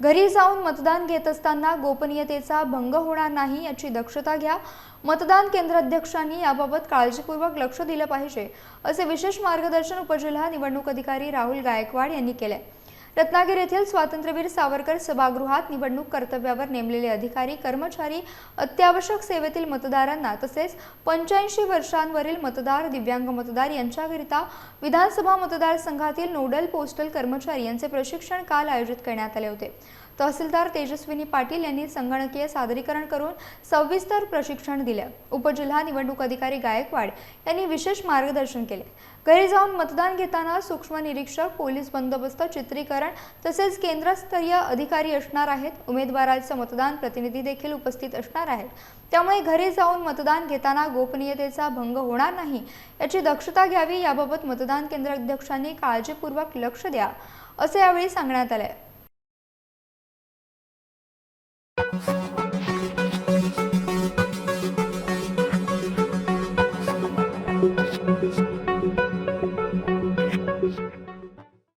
घरी जाऊन मतदान घेत असताना गोपनीयतेचा भंग होणार नाही याची दक्षता घ्या. मतदान केंद्राध्यक्षांनी याबाबत काळजीपूर्वक लक्ष दिलं पाहिजे असे विशेष मार्गदर्शन उपजिल्हा निवडणूक अधिकारी राहुल गायकवाड यांनी केले रत्नागिरी येथील स्वातंत्र्यवीर सावरकर सभागृहात निवडणूक कर्तव्यावर नेमलेले अधिकारी कर्मचारी अत्यावश्यक सेवेतील मतदारांना तसेच पंच्याऐंशी वर्षांवरील मतदार दिव्यांग मतदार यांच्याकरिता विधानसभा मतदारसंघातील नोडल पोस्टल कर्मचारी यांचे प्रशिक्षण काल आयोजित करण्यात आले होते. तहसीलदार तेजस्विनी पाटील यांनी संगणकीय सादरीकरण करून सविस्तर प्रशिक्षण दिले. उपजिल्हा निवडणूक अधिकारी गायकवाड यांनी विशेष मार्गदर्शन केले. घरी जाऊन मतदान घेताना सूक्ष्म निरीक्षक पोलीस बंदोबस्त चित्रीकरण तसेच केंद्रस्तरीय अधिकारी असणार आहेत. उमेदवाराचं मतदान प्रतिनिधी देखील उपस्थित असणार आहेत. त्यामुळे घरी जाऊन मतदान घेताना गोपनीयतेचा भंग होणार नाही याची दक्षता घ्यावी याबाबत मतदान केंद्र अध्यक्षांनी काळजीपूर्वक लक्ष द्या असे यावेळी सांगण्यात आले. Thank